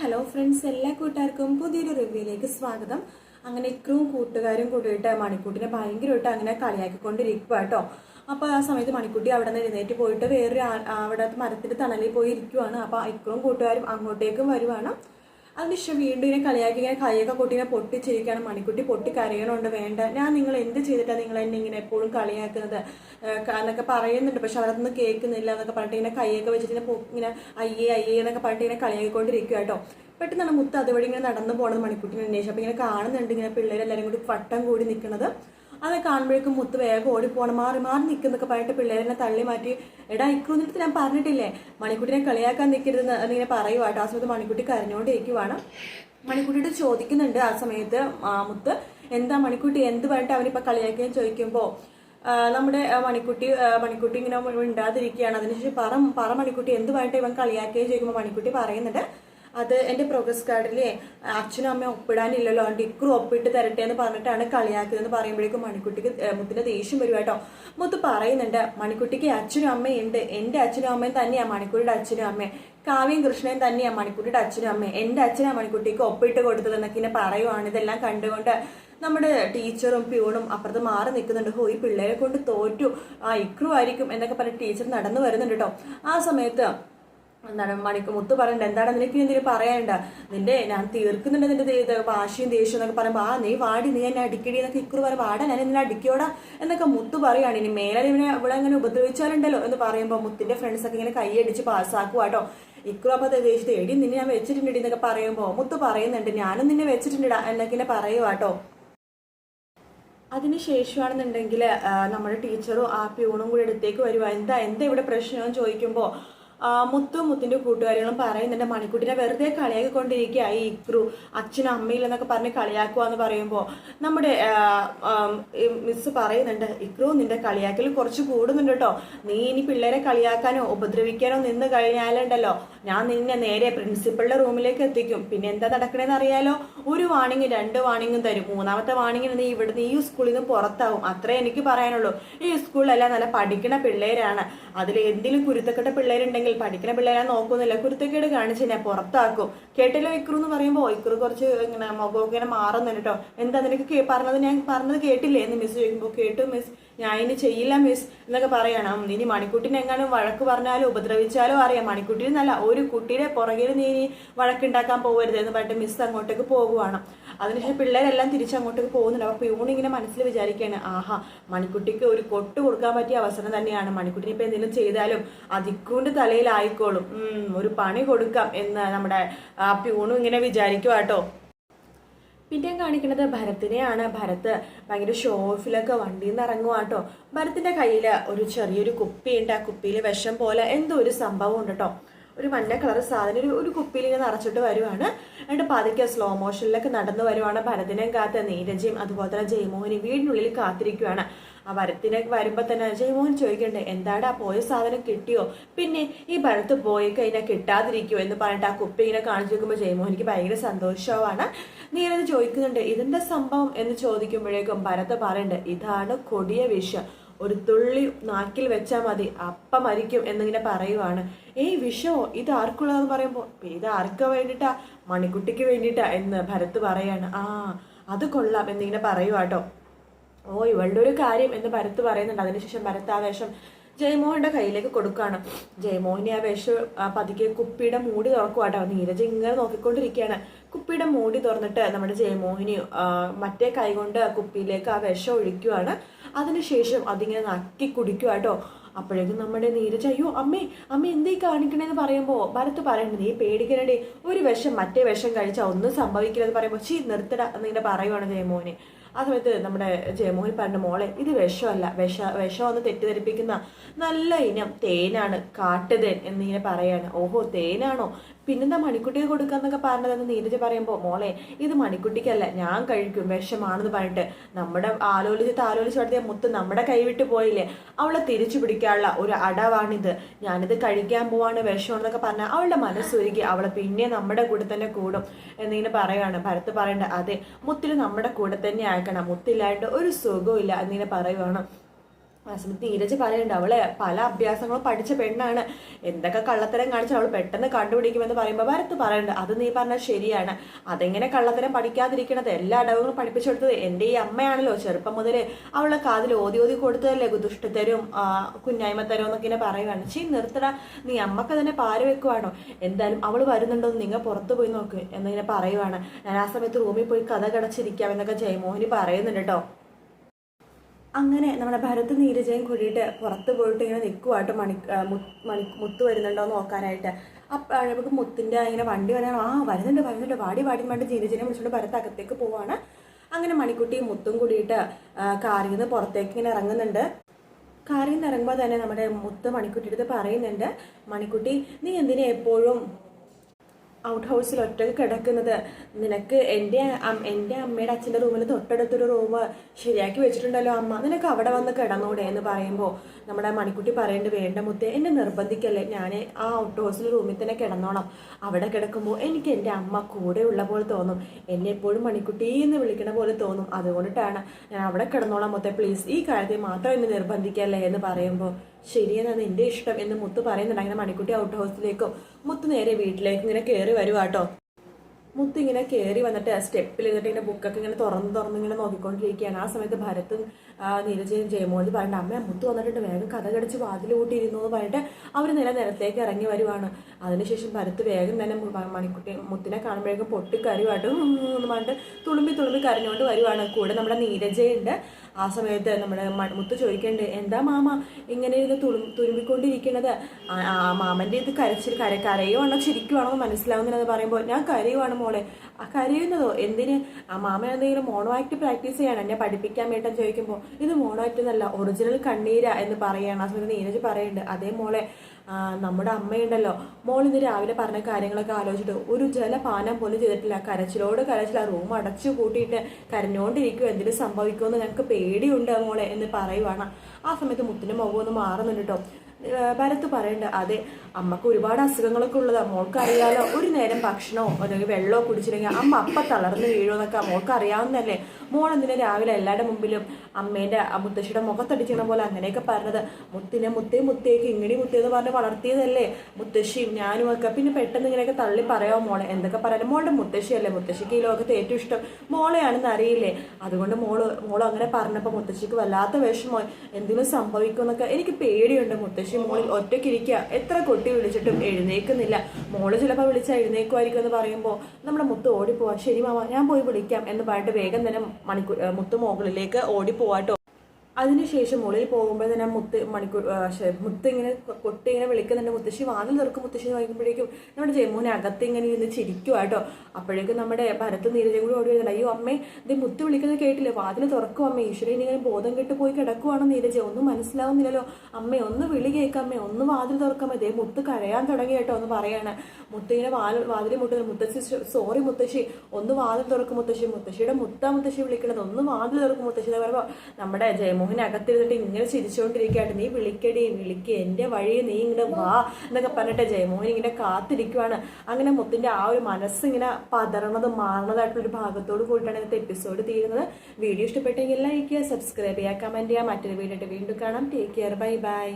Hello friends എല്ലാ കൂട്ടുകാർക്കും പുതിയൊരു റിവ്യൂയിലേക്ക് സ്വാഗതം. അങ്ങനെ ഇക്രവും കൂട്ടുകാരും കൂടിയിട്ട് മണിക്കൂട്ടിനെ ഭയങ്കരമായിട്ട് അങ്ങനെ കളിയാക്കിക്കൊണ്ടിരിക്കുക കേട്ടോ അപ്പോൾ ആ സമയത്ത് മണിക്കുട്ടി അവിടെ നിന്ന് എഴുന്നേറ്റ് പോയിട്ട് വേറൊരു അവിടെ മരത്തിന്റെ തണലിൽ പോയി ഇരിക്കുവാണ്. അപ്പോൾ ഇക്കറും കൂട്ടുകാരും അങ്ങോട്ടേക്കും വരുവാണ്. അതിനുശേഷം വീണ്ടും ഇങ്ങനെ കളിയാക്കി ഇങ്ങനെ കൈയൊക്കെ കൊട്ടി ഇങ്ങനെ പൊട്ടിച്ചിരിക്കുകയാണ്. മണിക്കുട്ടി പൊട്ടി കരയണമുണ്ട് വേണ്ട. ഞാൻ നിങ്ങൾ എന്ത് ചെയ്തിട്ടാണ് നിങ്ങൾ എന്നെ ഇങ്ങനെ എപ്പോഴും കളിയാക്കുന്നത്? എന്നൊക്കെ പറയുന്നുണ്ട്. പക്ഷെ അവരതൊന്നും കേൾക്കുന്നില്ല എന്നൊക്കെ പറഞ്ഞിട്ട് ഇങ്ങനെ കൈയൊക്കെ വെച്ചിട്ട് ഇങ്ങനെ ഇങ്ങനെ അയ്യേ അയ്യേ എന്നൊക്കെ പറഞ്ഞിട്ട് ഇങ്ങനെ കളിയാക്കിക്കൊണ്ടിരിക്കുക കേട്ടോ. പെട്ടെന്നാണ് മുത്ത് അതുവഴി ഇങ്ങനെ നടന്നു പോകുന്നത് മണിക്കുട്ടിനെ അന്വേഷിച്ചു. അപ്പൊ ഇങ്ങനെ കാണുന്നുണ്ട് ഇങ്ങനെ പിള്ളേരെല്ലാവരും കൂടി വട്ടം കൂടി നിൽക്കുന്നത്. അത് കാണുമ്പോഴേക്കും മുത്ത് വേഗം ഓടിപ്പോണം മാറി മാറി നിൽക്കുന്നൊക്കെ പറഞ്ഞിട്ട് പിള്ളേരെന്നെ തള്ളി മാറ്റി. എടാ ഇക്കൂന്നിട്ട് ഞാൻ പറഞ്ഞിട്ടില്ലേ? മണിക്കുട്ടിനെ കളിയാക്കാൻ നിൽക്കരുതെന്ന് എന്നിങ്ങനെ പറയുക കേട്ടോ. ആ സമയത്ത് മണിക്കുട്ടി കരഞ്ഞുകൊണ്ടിരിക്കുവാണ് മണിക്കുട്ടിയോട് ചോദിക്കുന്നുണ്ട് ആ സമയത്ത് മുത്ത് എന്താ മണിക്കുട്ടി എന്ത് പറഞ്ഞിട്ട് അവനിപ്പോ കളിയാക്കാൻ ചോദിക്കുമ്പോൾ നമ്മുടെ മണിക്കുട്ടി മണിക്കുട്ടി ഇങ്ങനെ മിണ്ടാതിരിക്കുകയാണ് അതിനുശേഷം പറ പറ മണിക്കുട്ടി എന്ത് പറഞ്ഞിട്ട് ഇവൻ കളിയാക്കുകയും ചോദിക്കുമ്പോൾ മണിക്കുട്ടി പറയുന്നുണ്ട് അത് എന്റെ പ്രോഗ്രസ് കാർഡിൽ അച്ഛനും അമ്മയും ഒപ്പിടാനില്ലല്ലോ അതുകൊണ്ട് ഇക്രു ഒപ്പിട്ട് തരട്ടെ എന്ന് പറഞ്ഞിട്ടാണ് കളിയാക്കുന്നതെന്ന് പറയുമ്പോഴേക്കും മണിക്കുട്ടിക്ക് ഏ, മുത്തിന്റെ ദേഷ്യം വരും കേട്ടോ. മുത്ത് പറയുന്നുണ്ട് മണിക്കുട്ടിക്ക് അച്ഛനും അമ്മയും ഉണ്ട്. എന്റെ അച്ഛനും അമ്മയും തന്നെയാണ് മണിക്കുട്ടിയുടെ അച്ഛനും അമ്മയും. കാവ്യം കൃഷ്ണൻ തന്നെയാണ് മണിക്കുട്ടിയുടെ അച്ഛനും അമ്മയും. എന്റെ അച്ഛനാണ് മണിക്കുട്ടിക്ക് ഒപ്പിട്ട് കൊടുത്തത് എന്നൊക്കെ ഇങ്ങനെ പറയുവാണ്. ഇതെല്ലാം കണ്ടുകൊണ്ട് നമ്മുടെ ടീച്ചറും പ്യൂണും അപ്പുറത്ത് മാറി നിൽക്കുന്നുണ്ട്. ഹോ ഈ പിള്ളേരെ കൊണ്ട് തോറ്റു. ആ ഇക്രു ആയിരിക്കും എന്നൊക്കെ പറഞ്ഞ് ടീച്ചർ നടന്നു വരുന്നുണ്ട് കേട്ടോ. ആ സമയത്ത് എന്താണ് മണിക്ക് മുത്ത് പറയണ്ട എന്താണ് നിനക്ക് എന്തെങ്കിലും പറയണ്ട നിന്റെ ഞാൻ തീർക്കുന്നുണ്ട് നിന്റെ വാശിയും ദേഷ്യം എന്നൊക്കെ പറയുമ്പോൾ ആ നീ വാടി നീ എന്നെ അടിക്കടി എന്നൊക്കെ ഇക്കുറി പറയും വാടാ ഞാൻ എന്നെ അടിക്കോടാ എന്നൊക്കെ മുത്ത് പറയാണ് ഇനി മേലെ ഇവനെ ഇവിടെ അങ്ങനെ ഉപദ്രവിച്ചാലുണ്ടല്ലോ എന്ന് പറയുമ്പോൾ മുത്തിന്റെ ഫ്രണ്ട്സ് ഒക്കെ ഇങ്ങനെ കൈയടിച്ച് പാസ്സാക്കുക കേട്ടോ ഇക്കുറി അപ്പൊ ദേഷ്യത്തെ എടി നിന്നെ ഞാൻ വെച്ചിട്ടുണ്ടെടി എന്നൊക്കെ പറയുമ്പോൾ മുത്ത് പറയുന്നുണ്ട്. ഞാനും നിന്നെ വെച്ചിട്ടുണ്ടാ എന്നൊക്കെ ഇങ്ങനെ പറയുക കേട്ടോ അതിനുശേഷമാണെന്നുണ്ടെങ്കിൽ നമ്മുടെ ടീച്ചറും ആ പ്യൂണും കൂടി അടുത്തേക്ക് വരുവാ. എന്താ എന്താ ഇവിടെ പ്രശ്നം? ചോദിക്കുമ്പോൾ മുത്തും മുത്തിന്റെ കൂട്ടുകാരികളും പറയുന്നുണ്ട് മണിക്കുട്ടിനെ വെറുതെ കളിയാക്കിക്കൊണ്ടിരിക്കുക ഈ ഇക്രു അച്ഛനും അമ്മയിലും എന്നൊക്കെ പറഞ്ഞ് കളിയാക്കുക എന്ന് പറയുമ്പോൾ നമ്മുടെ മിസ് പറയുന്നുണ്ട് ഇക്രു നിന്റെ കളിയാക്കൽ കുറച്ച് കൂടുന്നുണ്ട് കേട്ടോ നീ ഇനി പിള്ളേരെ കളിയാക്കാനോ ഉപദ്രവിക്കാനോ നിന്ന് കഴിഞ്ഞാലുണ്ടല്ലോ. ഞാൻ നിന്നെ നേരെ പ്രിൻസിപ്പളുടെ റൂമിലേക്ക് എത്തിക്കും. പിന്നെ എന്താ നടക്കണേന്ന് അറിയാലോ? ഒരു വാണിംഗ് രണ്ട് വാണിംഗും തരും. മൂന്നാമത്തെ വാണിങ്ങിന് നീ ഇവിടുന്ന് ഈ സ്കൂളിൽ നിന്ന് പുറത്താവും. അത്രേ എനിക്ക് പറയാനുള്ളൂ. ഈ സ്കൂളിലെല്ലാം നല്ല പഠിക്കണ പിള്ളേരാണ്. അതിൽ എന്തെങ്കിലും കുരുത്തക്കെട്ട പിള്ളേരുണ്ടെങ്കിൽ പഠിക്കണ പിള്ളേരെ നോക്കുന്നില്ല. കുരുത്തക്കേട് കാണിച്ച് ഞാൻ പുറത്താക്കും. കേട്ടില്ല ഇക്രു എന്ന് പറയുമ്പോൾ ഇക്രു കുറച്ച് ഇങ്ങനെ മുഖമൊക്കെ ഇങ്ങനെ മാറുന്നുണ്ട് കേട്ടോ എന്താ നിനക്ക് പറഞ്ഞത് ഞാൻ പറഞ്ഞത് കേട്ടില്ലേ എന്ന് മിസ് ചോദിക്കുമ്പോൾ കേട്ടു മിസ് ഞാൻ ഇനി ചെയ്യില്ല മിസ് എന്നൊക്കെ പറയണം. ഇനി മണിക്കുട്ടിനെ എങ്ങാനും വഴക്ക് പറഞ്ഞാലോ ഉപദ്രവിച്ചാലോ അറിയാം. മണിക്കുട്ടി നല്ല ഒരു കുട്ടിയുടെ പുറകിൽ നീ ഇനി വഴക്കുണ്ടാക്കാൻ പോകരുത് എന്ന് പറഞ്ഞിട്ട് മിസ് അങ്ങോട്ടേക്ക് പോകുവാണ്. അതിനുശേഷം പിള്ളേരെല്ലാം തിരിച്ചങ്ങോട്ടേക്ക് പോകുന്നുണ്ട്. അപ്പൊ പ്യൂൺ ഇങ്ങനെ മനസ്സിൽ വിചാരിക്കുകയാണ് ആഹാ മണിക്കുട്ടിക്ക് ഒരു കൊട്ട് കൊടുക്കാൻ പറ്റിയ അവസരം തന്നെയാണ്. മണിക്കുട്ടിനെ ഇപ്പൊ എന്തെങ്കിലും ചെയ്താലും അതിക്കൂന്റെ തലയിലായിക്കോളും. ഒരു പണി കൊടുക്കാം എന്ന് നമ്മുടെ ആ പ്യൂണും ഇങ്ങനെ വിചാരിക്കുക കേട്ടോ. പിന്നെ കാണിക്കുന്നത് ഭരത്തിനെയാണ്. ഭരത് ഭയങ്കര ഷോ ഓഫിലൊക്കെ വണ്ടിയിൽ നിന്ന് ഇറങ്ങുക കേട്ടോ ഭരത്തിന്റെ കയ്യിൽ ഒരു ചെറിയൊരു കുപ്പിയുണ്ട്. ആ കുപ്പിയിൽ വിഷം പോലെ എന്തോ ഒരു സംഭവം ഉണ്ട് കേട്ടോ ഒരു മഞ്ഞ കളർ സാധനം. ഒരു ഒരു കുപ്പിയിൽ ഇങ്ങനെ നിറച്ചിട്ട് വരുവാണ്. എന്നിട്ട് പതുക്കെ സ്ലോ മോഷനിലൊക്കെ നടന്നു വരുവാണ്. ഭരതിനെയും കാത്ത് നീരജയും അതുപോലെ തന്നെ ജയമോഹനും വീടിനുള്ളിൽ കാത്തിരിക്കുവാണ്. ആ ഭരത്തിനെ വരുമ്പോ തന്നെ ജയമോഹൻ ചോദിക്കണ്ടേ എന്താടാ പോയ സാധനം കിട്ടിയോ? പിന്നെ ഈ ഭരത്ത് പോയി കഴിഞ്ഞാൽ കിട്ടാതിരിക്കുമോ എന്ന് പറഞ്ഞിട്ട് ആ കുപ്പി ഇങ്ങനെ കാണിച്ചു നോക്കുമ്പോൾ ജയമോഹനിക്ക് ഭയങ്കര സന്തോഷമാണ്. നീരത് ചോദിക്കുന്നുണ്ട് ഇതിന്റെ സംഭവം? എന്ന് ചോദിക്കുമ്പോഴേക്കും ഭരത് പറയണ്ട് ഇതാണ് കൊടിയ വിഷം. ഒരു തുള്ളി നാക്കിൽ വെച്ചാൽ മതി അപ്പം മരിക്കും എന്നിങ്ങനെ പറയുവാണ്. ഏയ് വിഷമോ ഇത് ആർക്കുള്ളതെന്ന് പറയുമ്പോൾ ഇത് ആർക്ക് വേണ്ടിയിട്ടാ മണിക്കുട്ടിക്ക് വേണ്ടിയിട്ടാ എന്ന് ഭരത് പറയാണ്. ആ അത് കൊള്ളാം എന്നിങ്ങനെ പറയുവാട്ടോ ഓ ഇവളുടെ ഒരു കാര്യം എന്ന് ഭരത് പറയുന്നുണ്ട്. അതിനുശേഷം ഭരത് ആ വേഷം ജയമോഹന്റെ കയ്യിലേക്ക് കൊടുക്കുകയാണ്. ജയമോഹനെ ആ വേഷം പതുക്കെ കുപ്പിയുടെ മൂടി തുറക്കുവാട്ടോ. നീരജ് ഇങ്ങനെ നോക്കിക്കൊണ്ടിരിക്കുകയാണ്. കുപ്പിയുടെ മൂടി തുറന്നിട്ട് നമ്മുടെ ജയമോഹിനി മറ്റേ കൈ കൊണ്ട് കുപ്പിയിലേക്ക് ആ വിഷം ഒഴിക്കുകയാണ് അതിനുശേഷം അതിങ്ങനെ നക്കി കുടിക്കുവാട്ടോ. അപ്പോഴേക്കും നമ്മുടെ നീരജ് അയ്യോ അമ്മേ അമ്മ എന്തേ കാണിക്കണേന്ന് പറയുമ്പോൾ ഭരത്ത് പറയണ്ട നീ പേടിക്കണേ ഒരു വിഷം മറ്റേ വിഷം കഴിച്ചാൽ ഒന്നും സംഭവിക്കില്ലെന്ന് പറയുമ്പോൾ ചീ നിർത്തട എന്നിങ്ങനെ പറയുവാണ് ജയമോഹനെ. ആ സമയത്ത് നമ്മുടെ ജയമോഹൻ പറഞ്ഞ മോളെ ഇത് വിഷമല്ല. വിഷ വിഷമെന്ന് തെറ്റിദ്ധരിപ്പിക്കുന്ന നല്ല ഇനം തേനാണ് കാട്ടുതേൻ എന്നിങ്ങനെ പറയാണ്. ഓഹോ തേനാണോ? പിന്നെന്താ മണിക്കുട്ടിക്ക് കൊടുക്കാന്നൊക്കെ പറഞ്ഞതെന്ന് നീരജ് പറയുമ്പോൾ മോളെ ഇത് മണിക്കുട്ടിക്കല്ല ഞാൻ കഴിക്കും വിഷമാണെന്ന് പറഞ്ഞിട്ട് നമ്മുടെ ആലോചിച്ച് ആലോചിച്ച് നടത്തിയ മുത്ത് നമ്മുടെ കൈവിട്ട് പോയില്ലേ? അവളെ തിരിച്ചു പിടിക്കാനുള്ള ഒരു അടവാണിത്. ഞാനിത് കഴിക്കാൻ പോവാണ് വിഷമാണെന്നൊക്കെ പറഞ്ഞാൽ അവളുടെ മനസ്സൊരുക്കി അവളെ പിന്നെ നമ്മുടെ കൂടെ തന്നെ കൂടും. എന്നിങ്ങനെ പറയുകയാണ് ഭരത്ത് പറയേണ്ട അതെ മുത്തിന് നമ്മുടെ കൂടെ തന്നെ ആക്കണം മുത്തില്ലായിട്ട് ഒരു സുഖവും ഇല്ല എന്നിങ്ങനെ പറയുവാണ്. ആ നീരജ് പറയുന്നുണ്ട് അവൾ പല അഭ്യാസങ്ങളും പഠിച്ച പെണ്ണാണ്. എന്തൊക്കെ കള്ളത്തരം കാണിച്ച് അവൾ പെട്ടെന്ന് കണ്ടുപിടിക്കുമെന്ന് പറയുമ്പോൾ ഭരത്ത് പറയുന്നുണ്ട് അത് നീ പറഞ്ഞാൽ ശരിയാണ്. അതെങ്ങനെ കള്ളത്തരം പഠിക്കാതിരിക്കണത്? എല്ലാ അടവുകളും പഠിപ്പിച്ചു കൊടുത്തത് എന്റെ ഈ അമ്മയാണല്ലോ. ചെറുപ്പം മുതൽ അവളെ കാതിൽ ഓതി ഓതി കൊടുത്തതല്ലേ ദുഷ്ടത്തരും കുഞ്ഞായ്മത്തരും എന്നൊക്കെ ഇങ്ങനെ പറയുകയാണ് ചീ നിർത്തട. നീ അമ്മയ്ക്ക് തന്നെ പാര വെക്കുവാണോ? എന്തായാലും അവൾ വരുന്നുണ്ടോ എന്ന് നിങ്ങൾ പുറത്ത് പോയി നോക്ക് എന്നിങ്ങനെ പറയുവാണ്. ഞാൻ ആ സമയത്ത് റൂമിൽ പോയി കഥ കടച്ചിരിക്കാം എന്നൊക്കെ ജയമോഹിനി പറയുന്നുണ്ട് കേട്ടോ. അങ്ങനെ നമ്മുടെ ഭരത് നീരജയും കൂടിയിട്ട് പുറത്ത് പോയിട്ട് ഇങ്ങനെ നിൽക്കുവായിട്ട് മണി മണി മുത്ത് വരുന്നുണ്ടോ നോക്കാനായിട്ട്. അപ്പോഴേക്ക് മുത്തിന്റെ ഇങ്ങനെ വണ്ടി വരാൻ ആ വരുന്നുണ്ട് വരുന്നുണ്ട്. വാടി വാടി വേണ്ടി നീരജനെ വിളിച്ചുകൊണ്ട് ഭരത് അകത്തേക്ക് പോവാണ്. അങ്ങനെ മണിക്കുട്ടിയും മുത്തും കൂടിയിട്ട് കാറിൽ നിന്ന് പുറത്തേക്ക് ഇങ്ങനെ ഇറങ്ങുന്നുണ്ട്. കാറിൽ നിന്ന് ഇറങ്ങുമ്പോൾ തന്നെ നമ്മുടെ മുത്ത് മണിക്കുട്ടിയുടെ അടുത്ത് പറയുന്നുണ്ട് മണിക്കുട്ടി നീ എന്തിനാ എപ്പോഴും ഔട്ട് ഹൗസിൽ ഒറ്റയ്ക്ക് കിടക്കുന്നത്. നിനക്ക് എന്റെ എന്റെ അമ്മയുടെ അച്ഛന്റെ റൂമിൽ തൊട്ടടുത്തൊരു റൂം ശരിയാക്കി വെച്ചിട്ടുണ്ടല്ലോ അമ്മ. നിനക്ക് അവിടെ വന്ന് കിടന്നൂടെ എന്ന് പറയുമ്പോൾ നമ്മുടെ മണിക്കുട്ടി പറയേണ്ടത് വേണ്ട മുത്തേ എന്നെ നിർബന്ധിക്കല്ലേ. ഞാൻ ആ ഔട്ട് ഹൗസിൽ റൂമിൽ തന്നെ കിടന്നോണം. അവിടെ കിടക്കുമ്പോൾ എനിക്ക് എന്റെ അമ്മ കൂടെ ഉള്ള പോലെ തോന്നും. എന്നെ എപ്പോഴും മണിക്കുട്ടി എന്ന് വിളിക്കണ പോലെ തോന്നും. അതുകൊണ്ടിട്ടാണ് ഞാൻ അവിടെ കിടന്നോളാം മുത്തേ. പ്ലീസ് ഈ കാര്യത്തിൽ മാത്രം എന്നെ നിർബന്ധിക്കല്ലേ എന്ന് പറയുമ്പോൾ ശരിയെന്നാണ് എന്റെ ഇഷ്ടം എന്ന് മുത്ത് പറയുന്നുണ്ട്. അങ്ങനെ മണിക്കുട്ടി ഔട്ട് ഹൗസിലേക്കോ മുത്ത് നേരെ വീട്ടിലേക്ക് ഇങ്ങനെ കയറി വരുവാട്ടോ മുത്ത് ഇങ്ങനെ കയറി വന്നിട്ട് സ്റ്റെപ്പിൽ ഇരുന്നിട്ട് ഇങ്ങനെ ബുക്കൊക്കെ ഇങ്ങനെ തുറന്ന് തുറന്ന് ഇങ്ങനെ നോക്കിക്കൊണ്ടിരിക്കുകയാണ്. ആ സമയത്ത് ഭരത്തും നീരജയും ജയമോളി പറഞ്ഞിട്ട് അമ്മ മുത്ത് വന്നിട്ടുണ്ട്. വേഗം കഥ കടിച്ച് വാതിൽ കൂട്ടിയിരുന്നു എന്ന് പറഞ്ഞിട്ട് അവർ നില നിലത്തേക്ക് ഇറങ്ങി വരുവാണ്. അതിനുശേഷം ഭരത്ത് വേഗം തന്നെ മണിക്കുട്ടി മുത്തിനെ കാണുമ്പോഴേക്കും പൊട്ടിക്കരുവായിട്ട് എന്ന് പറഞ്ഞിട്ട് തുളുമ്പി തുളുമ്പി കരഞ്ഞുകൊണ്ട് വരുവാണ്. കൂടെ നമ്മുടെ നീരജയുണ്ട്. ആ സമയത്ത് നമ്മുടെ മൺമുത്ത് മുത്ത് ചോദിക്കേണ്ടത് എന്താ മാമ ഇങ്ങനെ ഇത് തുളു തുരുമ്പിക്കൊണ്ടിരിക്കുന്നത് മാമന്റെ ഇത് കരച്ചിൽ കര കരയുവാണോ ചിരിക്കുവാണോ എന്ന് മനസ്സിലാവുന്നില്ലെന്ന് പറയുമ്പോൾ ഞാൻ കരയുവാണ് മോളെ. ആ കരയുന്നതോ? എന്തിന്? ആ മാമൻ എന്തെങ്കിലും മോണോ പ്രാക്ടീസ് ചെയ്യണം? എന്നെ പഠിപ്പിക്കാൻ വേണ്ടി ചോദിക്കുമ്പോൾ ഇത് മോണോ ആക്ട് എന്നല്ല ഒറിജിനൽ കണ്ണീര എന്ന് പറയാണ്. ആ സമയത്ത് നീരജ് പറയുന്നുണ്ട് അതേ മോളെ നമ്മുടെ അമ്മയുണ്ടല്ലോ. മോൾ ഇന്ന് രാവിലെ പറഞ്ഞ കാര്യങ്ങളൊക്കെ ആലോചിച്ചിട്ട് ഒരു ജലപാനം പോലും ചെയ്തിട്ടില്ല. കരച്ചിലോട് കരച്ചിൽ റൂം അടച്ചു കൂട്ടിയിട്ട് കരഞ്ഞുകൊണ്ടിരിക്കും എന്തിനും സംഭവിക്കുമെന്ന് ഞങ്ങൾക്ക് പേടിയുണ്ട് മോളെ എന്ന് പറയുവാണ്. ആ സമയത്ത് മുത്തിന് മുഖം ഒന്ന് മാറുന്നുണ്ട് കേട്ടോ. ഏഹ് ഭരത് പറയണ്ട അതെ അമ്മയ്ക്ക് ഒരുപാട് അസുഖങ്ങളൊക്കെ ഉള്ളതാ. മോൾക്ക് അറിയാലോ ഒരു നേരം ഭക്ഷണമോ അല്ലെങ്കിൽ വെള്ളമോ കുടിച്ചില്ലെങ്കിൽ അമ്മ അപ്പ തളർന്ന് വീഴുമെന്നൊക്കെ മോൾക്ക് അറിയാവുന്നതല്ലേ മോൾ എന്തിനാ രാവിലെ എല്ലാവരുടെ മുമ്പിലും അമ്മേന്റെ മുത്തശ്ശിയുടെ മുഖത്തടിച്ചിരുന്ന പോലെ അങ്ങനെയൊക്കെ പറഞ്ഞത്? മുത്തിനെ മുത്തേ മുത്തേക്ക് ഇങ്ങനെ മുത്തേന്ന് പറഞ്ഞ് വളർത്തിയതല്ലേ. മുത്തശ്ശിയും ഞാനും ഒക്കെ പിന്നെ പെട്ടെന്ന് ഇങ്ങനെയൊക്കെ തള്ളി പറയാമോ മോളെ? എന്തൊക്കെ പറയാനും? മോളുടെ മുത്തശ്ശിയല്ലേ മുത്തശ്ശിക്ക് ഈ ലോകത്ത് ഏറ്റവും ഇഷ്ടം മോളെയാണെന്ന് അറിയില്ലേ? അതുകൊണ്ട് മോൾ മോൾ അങ്ങനെ പറഞ്ഞപ്പോൾ മുത്തശ്ശിക്ക് വല്ലാത്ത വിഷമോ എന്തെങ്കിലും സംഭവിക്കുമെന്നൊക്കെ എനിക്ക് പേടിയുണ്ട് മുത്തശ്ശി. മോളിൽ ഒറ്റയ്ക്കിരിക്കുക എത്ര കൊട്ടി വിളിച്ചിട്ടും എഴുന്നേക്കുന്നില്ല. മോൾ ചിലപ്പോൾ വിളിച്ചാൽ എഴുന്നേക്കുമായിരിക്കും എന്ന് പറയുമ്പോൾ നമ്മുടെ മുത്ത് ഓടിപ്പോവാ. ശരി മാമ ഞാൻ പോയി വിളിക്കാം. എന്ന് പറഞ്ഞിട്ട് വേഗം തന്നെ മണിക്കൂർ മുത്ത് മുകളിലേക്ക് ഓടിപ്പോവാട്ടോ. അതിനുശേഷം മുകളിൽ പോകുമ്പോൾ തന്നെ മുത്ത് മണിക്കൂർ മുത്ത് ഇങ്ങനെ കൊട്ടി ഇങ്ങനെ വിളിക്കുന്നുണ്ട്. മുത്തശ്ശി വാതിൽ തുറക്കും. മുത്തശ്ശി വായിക്കുമ്പോഴേക്കും നമ്മുടെ ജമ്മുവിനെ അകത്ത് ഇങ്ങനെ ഇരുന്ന് ചിരിക്കുക കേട്ടോ അപ്പോഴേക്കും നമ്മുടെ ഭരത്ത് നീരജയും കൂടി ഓടി വരുന്നുണ്ട്. അയ്യോ അമ്മേ ഇത് മുത്ത് വിളിക്കുന്നത് കേട്ടില്ല? വാതിൽ തുറക്കും അമ്മ. ഈശ്വരൻ ഇങ്ങനെ ബോധം കെട്ട് പോയി കിടക്കുവാണോ നീരജ. ഒന്നും മനസ്സിലാവുന്നില്ലല്ലോ. അമ്മേ ഒന്ന് വിളി കേൾക്കാമേ ഒന്ന് വാതിൽ തുറക്കാമേ ദേ മുത്ത് കരയാൻ തുടങ്ങി കേട്ടോ ഒന്ന് പറയാണ്. മുത്ത് ഇങ്ങനെ വാതിൽ വാതിൽ മുട്ടുന്നു. മുത്തശ്ശി സോറി മുത്തശ്ശി. ഒന്ന് വാതിൽ തുറക്കും മുത്തശ്ശി. മുത്തശ്ശിയുടെ മുത്ത മുത്തശ്ശി വിളിക്കണത്. ഒന്ന് വാതിൽ തുറക്കും മുത്തശ്ശി എന്ന് പറയുമ്പോൾ നമ്മുടെ ജയമോഹൻ അകത്തിരുന്നിട്ട് ഇങ്ങനെ ചിരിച്ചുകൊണ്ടിരിക്കുകയായിട്ട് നീ വിളിക്കടി വിളിക്ക്. എന്റെ വഴി നീ ഇങ്ങനെ വാ എന്നൊക്കെ പറഞ്ഞിട്ട് ജയമോഹൻ ഇങ്ങനെ കാത്തിരിക്കുവാണ്. അങ്ങനെ മുത്തിന്റെ ആ ഒരു മനസ്സ് ഇങ്ങനെ പതറണതും മാറണതായിട്ടുള്ള ഒരു ഭാഗത്തോട് കൂടിയിട്ടാണ് ഇന്നത്തെ എപ്പിസോഡ് തീരുന്നത്. വീഡിയോ ഇഷ്ടപ്പെട്ടെങ്കിൽ ലൈക്ക് ചെയ്യുക സബ്സ്ക്രൈബ് ചെയ്യുക കമന്റ് ചെയ്യുക. മറ്റൊരു വീഡിയോ വീണ്ടും കാണാം. Take care bye bye